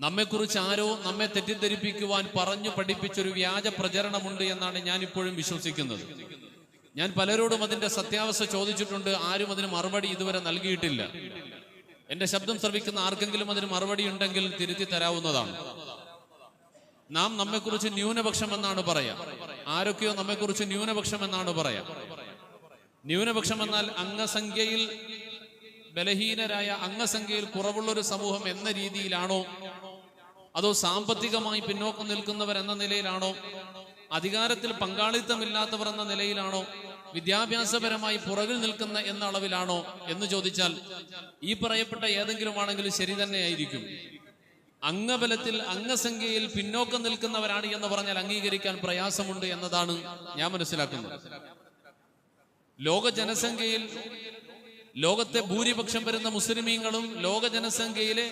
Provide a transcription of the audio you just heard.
നമ്മെക്കുറിച്ച് ആരോ നമ്മെ തെറ്റിദ്ധരിപ്പിക്കുവാൻ പറഞ്ഞു പഠിപ്പിച്ചൊരു വ്യാജ പ്രചരണമുണ്ട് എന്നാണ് ഞാൻ ഇപ്പോഴും വിശ്വസിക്കുന്നത്. ഞാൻ പലരോടും അതിന്റെ സത്യാവസ്ഥ ചോദിച്ചിട്ടുണ്ട് ആരും അതിന് മറുപടി ഇതുവരെ നൽകിയിട്ടില്ല. എന്റെ ശബ്ദം ശ്രവിക്കുന്ന ആർക്കെങ്കിലും അതിന് മറുപടി ഉണ്ടെങ്കിൽ തിരുത്തി തരാവുന്നതാണ്. നാം നമ്മെക്കുറിച്ച് ന്യൂനപക്ഷം എന്നാണ് പറയാ. ആരൊക്കെയോ നമ്മെക്കുറിച്ച് ന്യൂനപക്ഷം എന്നാണ് പറയാ. ന്യൂനപക്ഷം എന്നാൽ അംഗസംഖ്യയിൽ ബലഹീനരായ അംഗസംഖ്യയിൽ കുറവുള്ള ഒരു സമൂഹം എന്ന രീതിയിലാണോ? അതോ സാമ്പത്തികമായി പിന്നോക്കം നിൽക്കുന്നവർ എന്ന നിലയിലാണോ? അധികാരത്തിൽ പങ്കാളിത്തമില്ലാത്തവർ എന്ന നിലയിലാണോ? വിദ്യാഭ്യാസപരമായി പുറകിൽ നിൽക്കുന്ന എന്ന അളവിലാണോ? എന്ന് ചോദിച്ചാൽ ഈ പറയപ്പെട്ട ഏതെങ്കിലും ആണെങ്കിലും ശരി തന്നെയായിരിക്കും. അംഗബലത്തിൽ അംഗസംഖ്യയിൽ പിന്നോക്കം നിൽക്കുന്നവരാണ് എന്ന് പറഞ്ഞാൽ അംഗീകരിക്കാൻ പ്രയാസമുണ്ട് എന്നതാണ് ഞാൻ മനസ്സിലാക്കുന്നത്. ലോക ജനസംഖ്യയിൽ ലോകത്തെ ഭൂരിപക്ഷം വരുന്ന മുസ്ലിമീങ്ങളും ലോക ജനസംഖ്യയിലെ